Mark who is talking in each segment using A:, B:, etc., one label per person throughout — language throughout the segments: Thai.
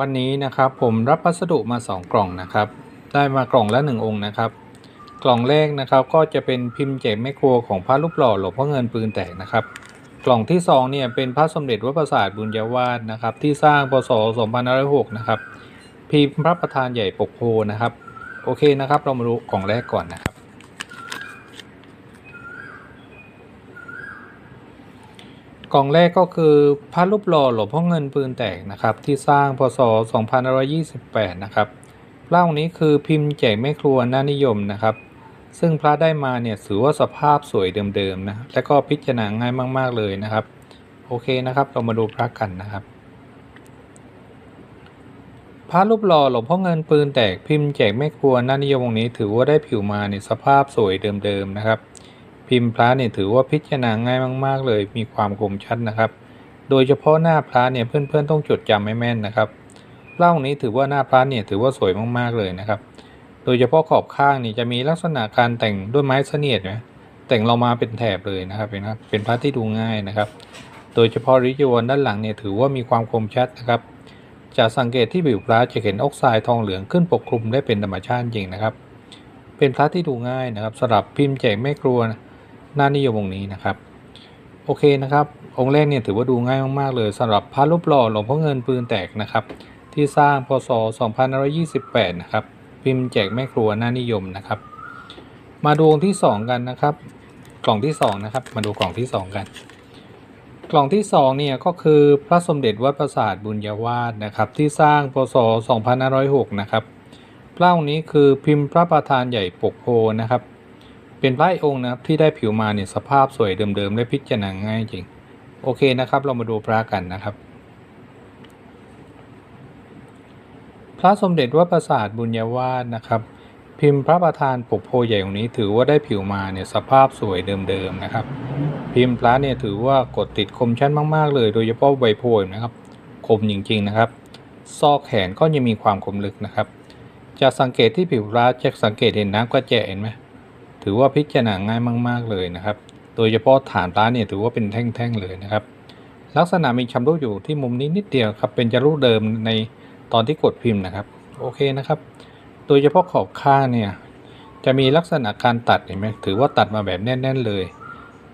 A: วันนี้นะครับผมรับพัสดุมา 2 กล่องนะครับ ได้มากล่องละ 1 องค์นะครับ กล่องแรกนะครับก็จะเป็นพิมพ์แจกแม่ครของพระรูปหล่อหลวงพ่อเงินปืนแตกนะครับ กล่องที่2เนี่ยเป็นพระสมเด็จวัดประสาทบุญญาวาสนะครับ ที่สร้างพศ2506นะครับ พิมพ์พระประธานใหญ่ปกโพนะครับ โอเคนะครับ เรามาดูกล่องแรกก่อนนะครับ กล่องแรกก็คือพระรูปหล่อหลวงพ่อเงินปืนแตกนะครับ ที่สร้างพศ 2528 นะครับพระองค์นี้คือพิมพ์แจกแม่ครัวน่านิยมนะครับ ซึ่งพระได้มาเนี่ยถือว่าสภาพสวยเดิมๆนะและก็พิจารณาง่ายมาก ๆเลยนะครับ โอเคนะครับ เรามาดูพระกันนะครับ พระรูปหล่อหลวงพ่อเงินปืนแตกพิมพ์แจกแม่ครัวน่านิยมองค์นี้ ถือว่าได้ผิวมาในสภาพสวยเดิมๆนะครับ พิมพ์พระเนี่ยถือว่าพิจารณาง่ายมาก ๆ เลยมีความคมชัดนะครับ โดยเฉพาะหน้าพระเนี่ยเพื่อนๆต้องจดจำให้แม่นนะครับเล่านี้ถือว่าหน้าพระเนี่ยถือว่าสวยมากๆเลยนะครับ โดยเฉพาะขอบข้างนี่จะมีลักษณะการแต่งด้วยไม้เสนียดนะแต่งเรามาเป็นแถบเลยนะครับเป็นครับเป็นพระที่ดูง่ายนะครับ โดยเฉพาะริจวรด้านหลังเนี่ยถือว่ามีความคมชัดนะครับจะสังเกตที่ผิวพระจะเห็นออกไซด์ทองเหลืองขึ้นปกคลุมได้เป็นธรรมชาติจริงนะครับ เป็นพระที่ดูง่ายนะครับสำหรับพิมพ์แจกแม่ครัวนะ น่านิยมองค์นี้นะครับ โอเคนะครับ องค์แรกเนี่ยถือว่าดูง่ายมากๆเลยสำหรับพระรูปหล่อหลวงพ่อเงินปืนแตกนะครับ ที่สร้างพศ 2528 นะครับ พิมพ์แจกแม่ครัวน่านิยมนะครับ มาดูองค์ที่ 2 กันนะครับ กล่องที่ 2 นะครับ มาดูกล่องที่ 2 กัน กล่องที่2เนี่ยก็คือพระสมเด็จวัดประสาทบุญญาวาสนะครับ ที่สร้างพศ 2506 นะครับพระองค์นี้คือพิมพ์พระประธานใหญ่ปกโพนะครับ เป็นพระองค์นะครับที่ได้ผิวมาเนี่ยสภาพสวยเดิมๆและพิจารณาง่ายจริง โอเคนะครับ เรามาดูพระกันนะครับ พระสมเด็จวัดประสาทบุญญาวาสนะครับ พิมพ์พระประธานปกโพใหญ่องนี้ถือว่าได้ผิวมาเนี่ยสภาพสวยเดิมๆนะครับ พิมพ์พระเนี่ยถือว่ากดติดคมชัดมากๆ เลยโดยเฉพาะใบโพยนะครับ คมจริงๆนะครับ ซอกแขนก็ยังมีความคมลึกนะครับ จะสังเกตที่ผิวพระจะสังเกตเห็นน้ำกระแจะเห็นไหม ถือว่าพิจารณาง่ายมาก ๆ เลยนะครับ โดยเฉพาะฐานพระเนี่ยถือว่าเป็นแท่งๆเลยนะครับ ลักษณะมีชำรุดอยู่ที่มุมนี้นิดเดียวครับ เป็นจารุเดิมในตอนที่กดพิมพ์นะครับ โอเคนะครับ โดยเฉพาะขอบข้างเนี่ยจะมีลักษณะการตัดเห็นไหมถือว่าตัดมาแบบแน่น ๆ เลย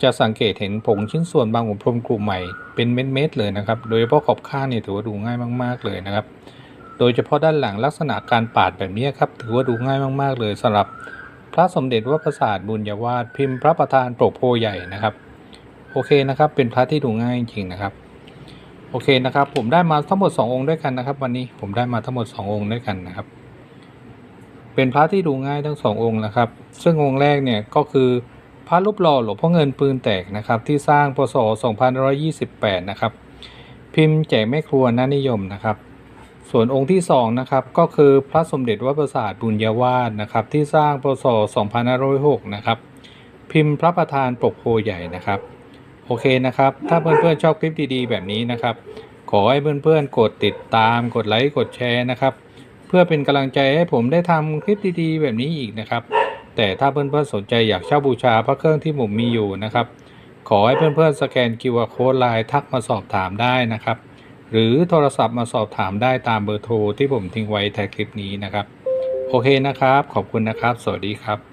A: จะสังเกตเห็นผงชิ้นส่วนบางของพรมกลุ่มใหม่เป็นเม็ดๆเลยนะครับ โดยเฉพาะขอบข้างเนี่ยถือว่าดูง่ายมาก ๆเลยนะครับ โดยเฉพาะด้านหลังลักษณะการปาดแบบนี้ครับถือว่าดูง่ายมาก ๆ เลยสำหรับ ระสมเด็จวัดประสาทบุญญาวาสพิมพ์พระประธานโปรกโพใหญ่นะครับ โอเคนะครับ เป็นพระที่ดูง่ายจริงๆนะครับ โอเคนะครับ ผมได้มาทั้งหมด 2 องค์ด้วยกันนะครับ วันนี้ผมได้มาทั้งหมด 2 องค์ด้วยกันนะครับ เป็นพระที่ดูง่ายทั้ง 2 องค์นะครับ ซึ่งองค์แรกเนี่ยก็คือพระรูปหล่อหลวงพ่อเงินปืนแตกนะครับ ที่สร้างพศ 2528 นะครับ พิมพ์แจกแม่ครัวน่านิยมนะครับ ส่วนองค์ที่2นะครับก็คือพระสมเด็จวัดประสาทบุญญาวาสนะครับที่สร้างพศ2506นะครับพิมพ์พระประธานปกโพใหญ่นะครับ โอเคนะครับ ถ้าเพื่อนๆชอบคลิปดีๆแบบนี้นะครับ ขอให้เพื่อนๆกดติดตามกดไลค์กดแชร์นะครับ เพื่อเป็นกำลังใจให้ผมได้ทำคลิปดีๆแบบนี้อีกนะครับ แต่ถ้าเพื่อนๆสนใจอยากเช่าบูชาพระเครื่องที่ผมมีอยู่นะครับ ขอให้เพื่อนๆสแกน QR Code ไลน์ทักมาสอบถามได้นะครับ หรือโทรศัพท์มาสอบถามได้ตามเบอร์โทรที่ผมทิ้งไว้ท้ายคลิปนี้นะครับ โอเคนะครับ ขอบคุณนะครับ สวัสดีครับ